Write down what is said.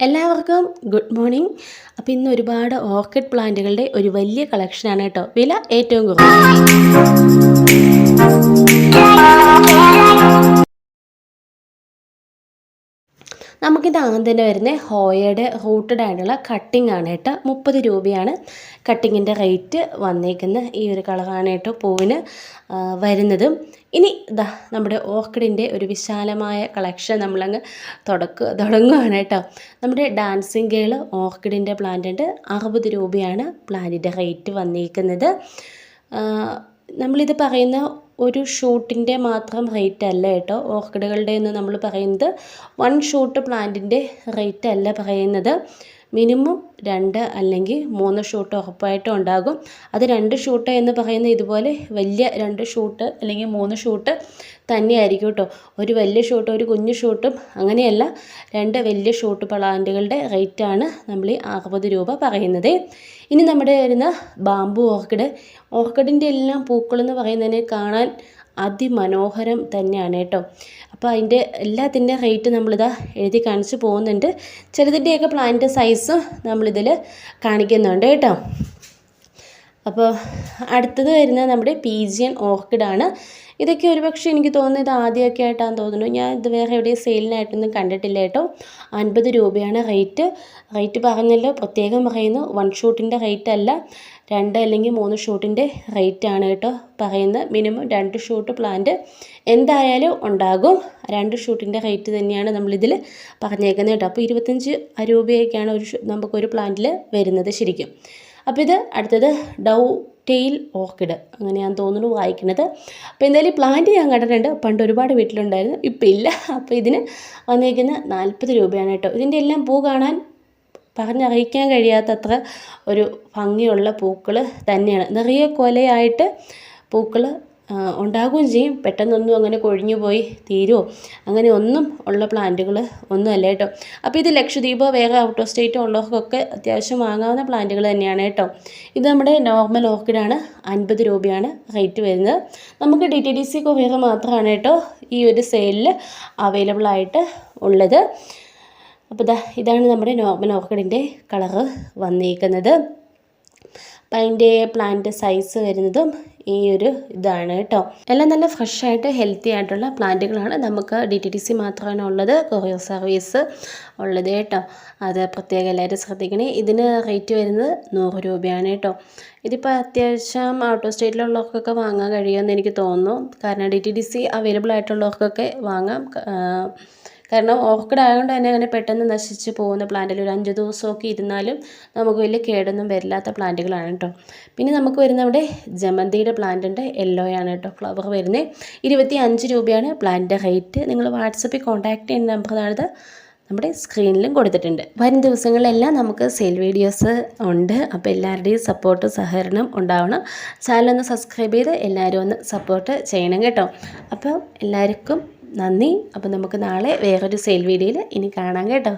എല്ലാവർക്കും good morning. അപ്പോൾ ഇന്ന് ഒരുപാട് ഓർക്കിഡ് പ്ലാന്റുകളുടെ ഒരു വലിയ കളക്ഷനാണ് കേട്ടോ. വില ഏറ്റവും കുറവ്. നമുക്കിത് ആദ്യം തന്നെ വരുന്നത് ഹോയയുടെ റൂട്ടഡ് ആയിട്ടുള്ള കട്ടിംഗ് ആണ് കേട്ടോ. മുപ്പത് രൂപയാണ് കട്ടിങ്ങിന്റെ റേറ്റ് വന്നേക്കുന്ന ഈ ഒരു കളറാണ് കേട്ടോ പൂവിന് വരുന്നതും. ഇനി ഇതാ നമ്മുടെ ഓർക്കിഡിന്റെ ഒരു വിശാലമായ കളക്ഷൻ നമ്മളങ്ങ് തുടക്ക തുടങ്ങുകയാണ് കേട്ടോ. നമ്മുടെ ഡാൻസിങ് ഗേൾ ഓർക്കിഡിന്റെ പ്ലാന്റ് അറുപത് രൂപയാണ് പ്ലാന്റിന്റെ റേറ്റ് വന്നേക്കുന്നത്. ആ, നമ്മളിത് പറയുന്ന ഒരു ഷൂട്ടിന്റെ മാത്രം റേറ്റ് അല്ല കേട്ടോ. ഓർക്കിഡുകളുടെ എന്ന് നമ്മൾ പറയുന്നത് വൺ ഷൂട്ട് പ്ലാന്റിന്റെ റേറ്റ് അല്ല പറയുന്നത്. മിനിമം രണ്ട് അല്ലെങ്കിൽ മൂന്ന് ഷൂട്ട് ഉറപ്പായിട്ടും ഉണ്ടാകും. അത് രണ്ട് ഷൂട്ട് എന്ന് പറയുന്ന ഇതുപോലെ വലിയ രണ്ട് ഷൂട്ട് അല്ലെങ്കിൽ മൂന്ന് ഷൂട്ട് തന്നെയായിരിക്കും കേട്ടോ. ഒരു വലിയ ഷൂട്ട് ഒരു കുഞ്ഞു ഷൂട്ടും അങ്ങനെയല്ല. രണ്ട് വലിയ ഷൂട്ട് പ്ലാന്റുകളുടെ റേറ്റാണ് നമ്മൾ ഈ അറുപത് രൂപ പറയുന്നത്. ഇനി നമ്മുടെ വരുന്ന ബാമ്പു ഓർക്കിഡ്. ഓർക്കിഡിന്റെ എല്ലാം പൂക്കളെന്ന് പറയുന്നതിനെ കാണാൻ അതിമനോഹരം തന്നെയാണ് കേട്ടോ. അപ്പോൾ അതിന്റെ എല്ലാത്തിന്റെ റേറ്റ് നമ്മളിതാ എഴുതി കാണിച്ച് പോകുന്നുണ്ട്. ചിലതിന്റെയൊക്കെ പ്ലാന്റ് സൈസും നമ്മളിതിൽ കാണിക്കുന്നുണ്ട് കേട്ടോ. അപ്പോൾ അടുത്തത് വരുന്നത് നമ്മുടെ പീജിയൻ ഓർക്കിഡാണ്. ഇതൊക്കെ ഒരുപക്ഷെ എനിക്ക് തോന്നുന്നത് ആദ്യമൊക്കെ ആയിട്ടാണ് തോന്നുന്നു. ഞാൻ ഇത് വേറെ എവിടെയും സെയിലിനായിട്ടൊന്നും കണ്ടിട്ടില്ല കേട്ടോ. അൻപത് രൂപയാണ് റേറ്റ്. റേറ്റ് പറഞ്ഞല്ലോ പ്രത്യേകം പറയുന്നു. വൺ ഷൂട്ടിന്റെ റേറ്റ് അല്ല രണ്ട് അല്ലെങ്കിൽ മൂന്ന് ഷൂട്ടിന്റെ റേറ്റ് ആണ് കേട്ടോ പറയുന്നത്. മിനിമം രണ്ട് ഷൂട്ട് പ്ലാന്റ് എന്തായാലും ഉണ്ടാകും. രണ്ട് ഷൂട്ടിന്റെ റേറ്റ് തന്നെയാണ് നമ്മളിതിൽ പറഞ്ഞേക്കുന്നത് കേട്ടോ. അപ്പോൾ ഇരുപത്തഞ്ച് രൂപയൊക്കെയാണ് ഒരു നമുക്കൊരു പ്ലാന്റിൽ വരുന്നത് ശരിക്കും. അപ്പോൾ ഇത് അടുത്തത് ഡൗ ടെയിൽ ഓർക്കിഡ്. അങ്ങനെയാണെന്ന് തോന്നുന്നു വായിക്കുന്നത്. അപ്പോൾ എന്തായാലും ഈ പ്ലാന്റ് ഞാൻ കണ്ടിട്ടുണ്ട്. പണ്ട് ഒരുപാട് വീട്ടിലുണ്ടായിരുന്നു. ഇപ്പം ഇല്ല. അപ്പോൾ ഇതിന് വന്നിരിക്കുന്ന നാൽപ്പത് രൂപയാണ് കേട്ടോ. ഇതിന്റെ എല്ലാം പൂ കാണാൻ പറഞ്ഞറിയിക്കാൻ കഴിയാത്തത്ര ഒരു ഭംഗിയുള്ള പൂക്കൾ തന്നെയാണ്. നിറയെ കൊലയായിട്ട് പൂക്കൾ ഉണ്ടാകുകയും ചെയ്യും. പെട്ടെന്നൊന്നും അങ്ങനെ കൊഴിഞ്ഞു പോയി തീരുമോ അങ്ങനെ ഒന്നും ഉള്ള പ്ലാന്റുകൾ ഒന്നുമല്ല കേട്ടോ. അപ്പോൾ ഇത് ലക്ഷദ്വീപോ വേറെ ഔട്ട് ഓഫ് സ്റ്റേറ്റോ ഉള്ളവർക്കൊക്കെ അത്യാവശ്യം വാങ്ങാവുന്ന പ്ലാന്റുകൾ തന്നെയാണ് കേട്ടോ. ഇത് നമ്മുടെ നോർമൽ ഓർക്കിഡാണ്. അൻപത് രൂപയാണ് റേറ്റ് വരുന്നത്. നമുക്ക് D T D C courier മാത്രമാണ് കേട്ടോ ഈ ഒരു സെയിലിൽ അവൈലബിൾ ആയിട്ട് ഉള്ളത്. അപ്പോൾ ഇതാ ഇതാണ് നമ്മുടെ നോർമൽ ഓർക്കിഡിന്റെ കളറ് വന്നിരിക്കുന്നത് അപ്പം അതിന്റെ പ്ലാന്റ് സൈസ് വരുന്നതും ഈ ഒരു ഇതാണ് കേട്ടോ. എല്ലാം നല്ല ഫ്രഷ് ആയിട്ട് ഹെൽത്തി ആയിട്ടുള്ള പ്ലാന്റുകളാണ് നമുക്ക് ഡി ടി ടി സി മാത്രമാണ് ഉള്ളത് കൊറിയർ സർവീസ് ഉള്ളത് കേട്ടോ. അത് പ്രത്യേകം എല്ലാവരും ശ്രദ്ധിക്കണേ. ഇതിന് റേറ്റ് വരുന്നത് നൂറ് രൂപയാണ് കേട്ടോ. ഇതിപ്പോൾ അത്യാവശ്യം ഔട്ട് ഓഫ് സ്റ്റേറ്റിലുള്ളവർക്കൊക്കെ വാങ്ങാൻ കഴിയുമെന്ന് എനിക്ക് തോന്നുന്നു. കാരണം D T D C available ആയിട്ടുള്ളവർക്കൊക്കെ വാങ്ങാം കാരണം ഓർക്കിഡ് ആയതുകൊണ്ട് തന്നെ അങ്ങനെ പെട്ടെന്ന് നശിച്ച് പോകുന്ന പ്ലാന്റിൽ ഒരു അഞ്ച് ദിവസമൊക്കെ ഇരുന്നാലും നമുക്ക് വലിയ കേടൊന്നും വരില്ലാത്ത പ്ലാന്റുകളാണ് കേട്ടോ. പിന്നെ നമുക്ക് വരുന്ന ഇവിടെ ജമന്തിയുടെ പ്ലാന്റ് ഉണ്ട് യെല്ലോ ആണ് കേട്ടോ. ഫ്ലവർ വരുന്നത് ഇരുപത്തി അഞ്ച് രൂപയാണ് പ്ലാന്റിന്റെ റേറ്റ് നിങ്ങൾ വാട്സപ്പിൽ കോൺടാക്ട് ചെയ്യുന്ന നമ്പർ നമ്പറാണിത് നമ്മുടെ സ്ക്രീനിലും കൊടുത്തിട്ടുണ്ട്. വരും ദിവസങ്ങളിലെല്ലാം നമുക്ക് സെയിൽ വീഡിയോസ് ഉണ്ട്. അപ്പോൾ എല്ലാവരുടെയും സപ്പോർട്ട് സഹകരണം ഉണ്ടാവണം. ചാനലൊന്ന് സബ്സ്ക്രൈബ് ചെയ്ത് എല്ലാവരും ഒന്ന് സപ്പോർട്ട് ചെയ്യണം കേട്ടോ. അപ്പോൾ എല്ലാവർക്കും നന്ദി. അപ്പോൾ നമുക്ക് നാളെ വേറൊരു സെയിൽ വീഡിയോയിൽ ഇനി കാണാം കേട്ടോ.